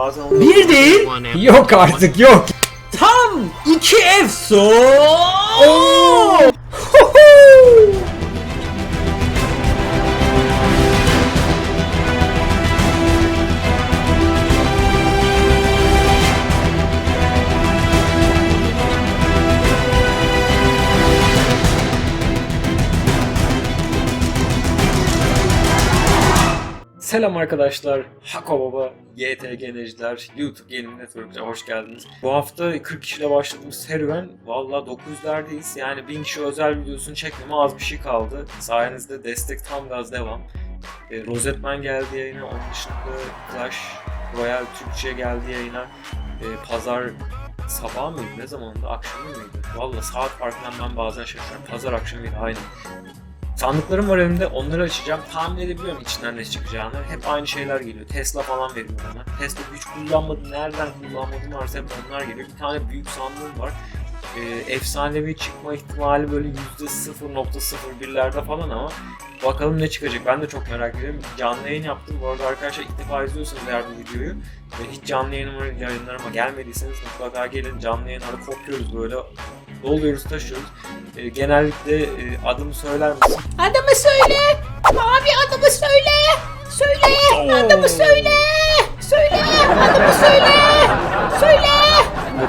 bazen onu... Bir değil. Yok artık yok. Tam iki efso. Oo! Selam arkadaşlar. Hako Baba, YTG Neciler, YouTube Gaming Network'e hoş geldiniz. Bu hafta 40 kişiyle başladığımız serüven valla 900'lerdeyiz. Yani 1000 kişi özel videosunu çekmeme az bir şey kaldı. Sayenizde destek tam gaz devam. E, Rosetman geldi yayına, onun dışında Clash Royale Türkçe geldi yayına. E, Pazar sabah mıydı? Ne zamandı? Akşamı mıydı? Valla saat farkından ben bazen şaşırıyorum. Pazar akşamıydı aynen. Sandıklarım var elimde onları açacağım. Tahmin edebiliyorum içinden ne çıkacağını. Hep aynı şeyler geliyor. Tesla falan veriyor bana. Tesla hiç kullanmadım. Nereden kullanmadım varsa hep onlar geliyor. Bir tane büyük sandığım var. Ee, efsanevi çıkma ihtimali böyle %0.01'lerde falan ama bakalım ne çıkacak. Ben de çok merak ediyorum. Canlı yayın yaptım. Bu arada arkadaşlar ilk defa izliyorsanız eğer bu videoyu ve hiç canlı yayınlarıma gelmediyseniz mutlaka gelin. Canlı yayınları kopuyoruz böyle. Doluyoruz, taşıyoruz. Ee, genellikle e, adımı söyler misin? Adımı söyle. Abi adımı söyle. Söyle. Adımı söyle. Söyle. Adımı söyle. Söyle.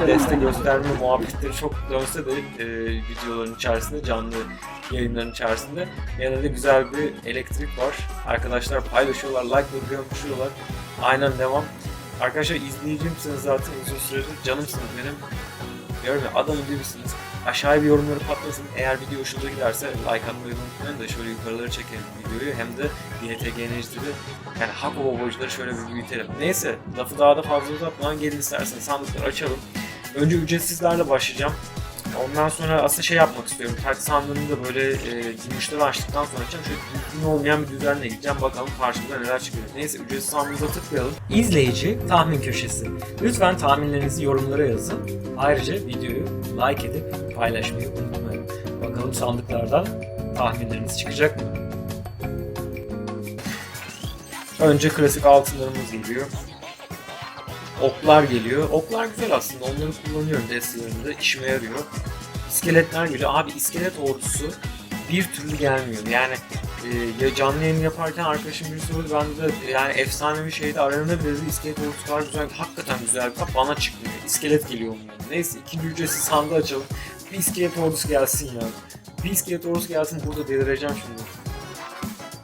ve destek gösterme muhabbetleri çok dönse de e, videoların içerisinde, canlı yayınların içerisinde genelde güzel bir elektrik var. Arkadaşlar paylaşıyorlar, like ve görmüşüyorlar. Aynen devam. Arkadaşlar izleyicimsiniz zaten uzun süredir. Canımsınız benim. Ya adamın gibisiniz. Aşağıya bir yorumları patlasın. Eğer video hoşunuza giderse like atmayı unutmayın da şöyle yukarılara çekelim videoyu. Hem de YTG Necdet'i yani hak babacıları şöyle bir büyütelim. Neyse lafı daha da fazla uzatmadan gelin isterseniz sandıkları açalım. Önce ücretsizlerle başlayacağım. Ondan sonra aslında şey yapmak istiyorum. Tart sandığını da böyle e, gümüşleri açtıktan sonra açacağım. Şöyle düzgün olmayan bir düzenle gideceğim. Bakalım karşımıza neler çıkıyor. Neyse ücretsiz sandığımıza tıklayalım. İzleyici tahmin köşesi. Lütfen tahminlerinizi yorumlara yazın. Ayrıca videoyu like edip paylaşmayı unutmayın. Bakalım sandıklardan tahminleriniz çıkacak mı? Önce klasik altınlarımız geliyor. Oklar geliyor. Oklar güzel aslında. Onları kullanıyorum destelerimde. işime yarıyor. İskeletler geliyor. Abi iskelet ordusu bir türlü gelmiyor. Yani e, ya canlı yayın yaparken arkadaşım birisi söyledi. Ben de yani efsanevi şeyde aranında bile dedi, iskelet ordusu kadar güzel. Hakikaten güzel bir. Bana çıkmıyor. İskelet geliyor ondan. Neyse ikinci ücretsiz sandığı açalım. Bir iskelet ordusu gelsin ya. Bir iskelet ordusu gelsin burada delireceğim şimdi.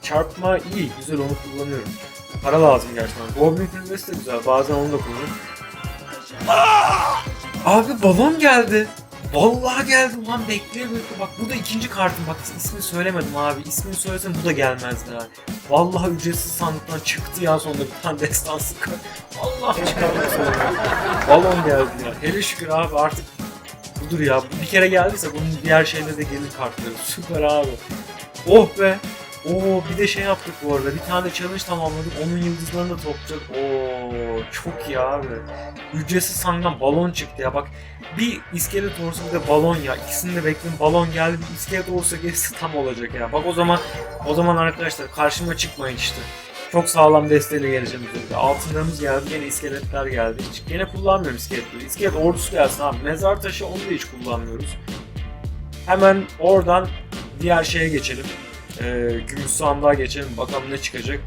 Çarpma iyi. Güzel onu kullanıyorum. Para lazım gerçekten. Goblin Kulübesi de güzel. Bazen onu da kullanıyorum. Abi balon geldi. Vallahi geldi lan bekleye bekle. Bak bu da ikinci kartım. Bak ismini söylemedim abi. İsmini söylesem bu da gelmezdi ha. Vallahi ücretsiz sandıktan çıktı ya sonunda bir tane destansı kart. Allah çıkarmak sonra. Balon geldi ya. Hele şükür abi artık budur ya. Bir kere geldiyse bunun diğer şeyleri de gelir kartları. Süper abi. Oh be. Oo bir de şey yaptık bu arada. Bir tane challenge tamamladık. Onun yıldızlarını da toplayacak. Oo çok iyi abi. Ücretsiz sangdan balon çıktı ya. Bak bir iskelet ordusu bir de balon ya. İkisini de bekledim. Balon geldi. Bir iskelet ordusu gelirse tam olacak ya. Bak o zaman o zaman arkadaşlar karşıma çıkmayın işte. Çok sağlam desteğiyle geleceğim üzerinde. Altınlarımız geldi. Yine iskeletler geldi. Hiç, gene kullanmıyorum iskeletleri. İskelet ordusu gelsin abi. Mezar taşı onu da hiç kullanmıyoruz. Hemen oradan diğer şeye geçelim. Ee, gümüş sandığa geçelim. Bakalım ne çıkacak.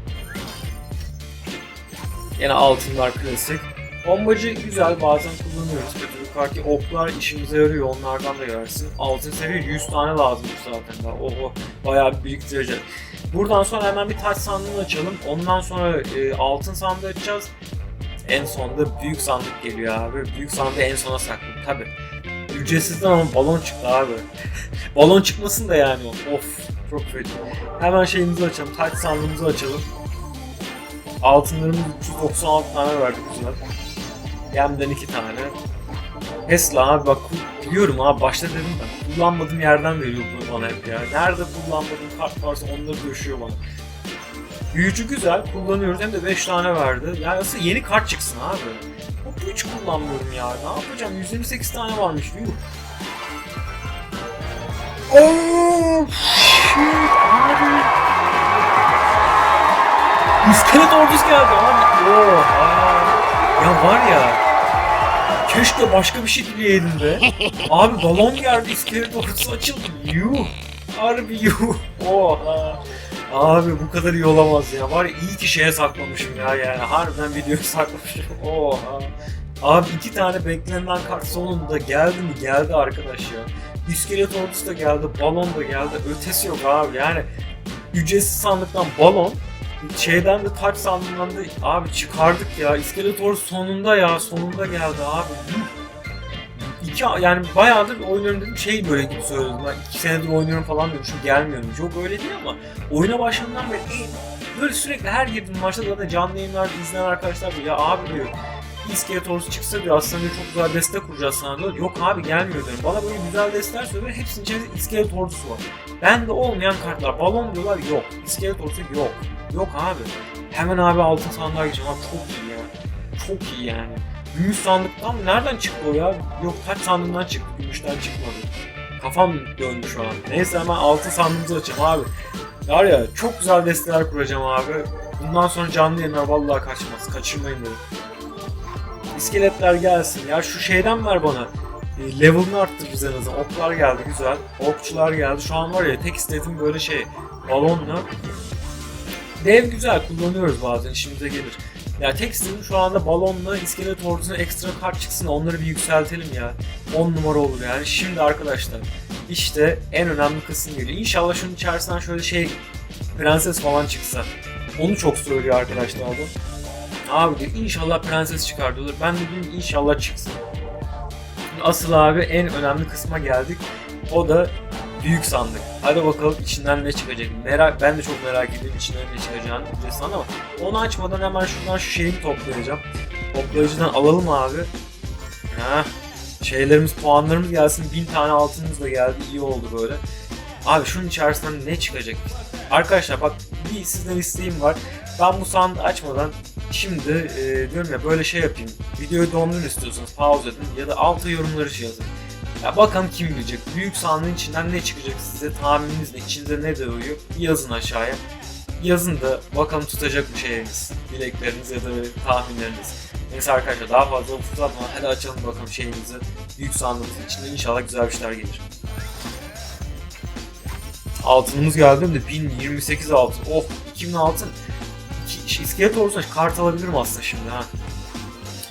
Yine altınlar klasik. Bombacı güzel bazen kullanıyoruz. Kötü bir kart ki oklar işimize yarıyor. Onlardan da yersin. Altın seviye 100 tane lazım zaten. Daha. Oho bayağı bir. Buradan sonra hemen bir taş sandığını açalım. Ondan sonra e, altın sandığı açacağız. En sonda büyük sandık geliyor abi. Büyük sandığı en sona sakladım tabi. Ücretsizden ama balon çıktı abi. balon çıkmasın da yani of feci. Hemen şeyimizi açalım. Taç sandığımızı açalım. Altınlarımız 396 tane verdi güzel. Yemden 2 tane. Tesla abi bak biliyorum abi başta dedim ben. Kullanmadığım yerden veriyor bunu bana hep ya. Nerede kullanmadığım kart varsa onları döşüyor bana. Büyücü güzel kullanıyoruz hem de 5 tane verdi. Yani aslında yeni kart çıksın abi. Bu hiç kullanmıyorum ya. Ne yapacağım? 128 tane varmış. Yuh. Oh shit abi. İskelet ordusu geldi abi. Oha. Ya var ya keşke başka bir şey dileyeydim be. Abi balon geldi iskelet ortası açıldı. Yuh. Harbi yuh. Oha. Abi bu kadar iyi olamaz ya. Var ya iyi ki şeye saklamışım ya yani. Harbiden videoyu saklamışım. Oha. Abi iki tane beklenen kart sonunda geldi mi? Geldi arkadaş ya. İskelet ordusu da geldi, balon da geldi. Ötesi yok abi yani. Ücretsiz sandıktan balon, şeyden de taç sandığından da abi çıkardık ya. İskelet ordusu sonunda ya. Sonunda geldi abi. İki, yani bayağıdır oynuyorum dedim şey böyle gibi söyledim. Ben iki senedir oynuyorum falan diyorum. Şu gelmiyorum. Çok öyle değil ama oyuna başladığımdan beri. Böyle sürekli her girdiğim maçta zaten canlı yayınlarda izleyen arkadaşlar diyor ya abi diyor İskelet ordusu çıksa diyor aslında diyor, çok güzel destek kuracağız sana diyor. Yok abi gelmiyor diyorum. Bana böyle güzel desteler söylüyor. Hepsinin içerisinde iskelet ordusu var. Bende olmayan kartlar. Balon diyorlar yok. İskelet ordusu yok. Yok abi. Hemen abi altın sandığa gireceğim. Abi çok iyi ya. Çok iyi yani. Gümüş sandıktan? Nereden çıktı o ya? Yok taç sandığından çıktı. Gümüşten çıkmadı. Kafam döndü şu an. Neyse hemen altın sandığımızı açacağım abi. Var ya çok güzel desteler kuracağım abi. Bundan sonra canlı yayınlar vallahi kaçmaz. Kaçırmayın dedim. İskeletler gelsin. Ya şu şeyden ver bana. E, level'ını arttırırız en azından. Oklar geldi güzel. Okçular geldi. Şu an var ya tek istediğim böyle şey. Balonla. Dev güzel kullanıyoruz bazen işimize gelir. Ya tek istediğim şu anda balonla iskelet ordusuna ekstra kart çıksın onları bir yükseltelim ya. 10 numara olur yani. Şimdi arkadaşlar işte en önemli kısım geliyor. İnşallah şunun içerisinden şöyle şey prenses falan çıksa. Onu çok söylüyor arkadaşlar bu. Abi diyor inşallah prenses çıkar diyorlar. Ben de diyorum inşallah çıksın. Asıl abi en önemli kısma geldik. O da büyük sandık. Hadi bakalım içinden ne çıkacak. Merak, ben de çok merak ediyorum içinden ne çıkacağını bilirsin ama onu açmadan hemen şuradan şu şeyi toplayacağım. Toplayıcıdan alalım abi. Ha, şeylerimiz, puanlarımız gelsin. Bin tane altınımız da geldi. İyi oldu böyle. Abi şunun içerisinden ne çıkacak? Arkadaşlar bak bir sizden isteğim var. Ben bu sandığı açmadan şimdi e, diyorum ya böyle şey yapayım. Videoyu dondurun istiyorsanız pause edin ya da alta yorumları şey yazın. Ya bakalım kim bilecek. Büyük sandığın içinden ne çıkacak size tahmininiz ne? İçinde ne duruyor? Bir yazın aşağıya. Yazın da bakalım tutacak mı şeyiniz, dilekleriniz ya da tahminleriniz. Neyse arkadaşlar daha fazla uzatmadan hadi açalım bakalım şeyimizi. Büyük sandığımızın içinde inşallah güzel bir şeyler gelir. Altınımız geldi de 1028 altın. Oh 2000 altın. İki, iskelet olursa kart alabilirim aslında şimdi ha.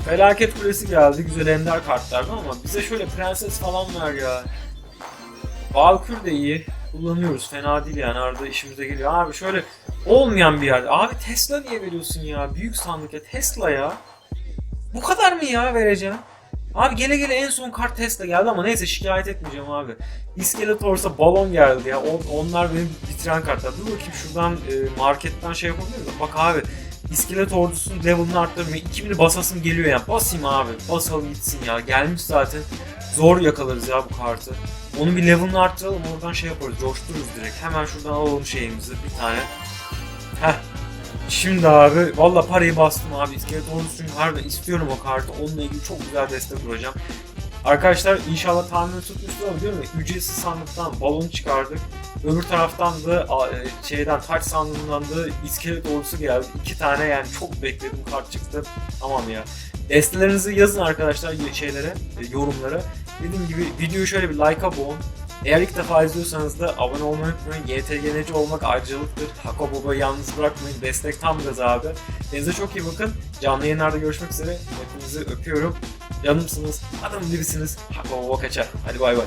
Felaket kulesi geldi. Güzel ender kartlardan ama bize şöyle prenses falan ver ya. Valkür de iyi. Kullanıyoruz. Fena değil yani. Arada işimize geliyor. Abi şöyle olmayan bir yerde. Abi Tesla niye veriyorsun ya? Büyük sandık ya. Tesla ya. Bu kadar mı ya vereceğim? Abi gele gele en son kart Tesla geldi ama neyse şikayet etmeyeceğim abi. İskelet olursa balon geldi ya. On- onlar benim bitiren kartlar. Dur bakayım şuradan e, marketten şey yapabilir miyim? Bak abi İskelet ordusunun level'ını arttırmıyor. 2000'i basasım geliyor yani. Basayım abi. Basalım gitsin ya. Gelmiş zaten. Zor yakalarız ya bu kartı. Onun bir level'ını arttıralım. Oradan şey yaparız. Coştururuz direkt. Hemen şuradan alalım şeyimizi. Bir tane. Heh. Şimdi abi valla parayı bastım abi. İskelet ordusu çünkü harbiden istiyorum o kartı. Onunla ilgili çok güzel destek kuracağım. Arkadaşlar inşallah tahmin tutmuştur ama diyorum ya ücretsiz sandıktan balon çıkardık. Öbür taraftan da e, şeyden taç sandığından da iskelet ordusu geldi. İki tane yani çok bekledim kart çıktı. Tamam ya. Destelerinizi yazın arkadaşlar şeylere, e, yorumlara. Dediğim gibi videoyu şöyle bir like'a boğun. Eğer ilk defa izliyorsanız da abone olmayı unutmayın. YTGNC olmak ayrıcalıktır. Hako Baba yalnız bırakmayın. Destek tam gaz abi. Kendinize çok iyi bakın. Canlı yayınlarda görüşmek üzere. Hepinizi öpüyorum. Canımsınız, adam gibisiniz. Hako Baba kaçar. Hadi bay bay.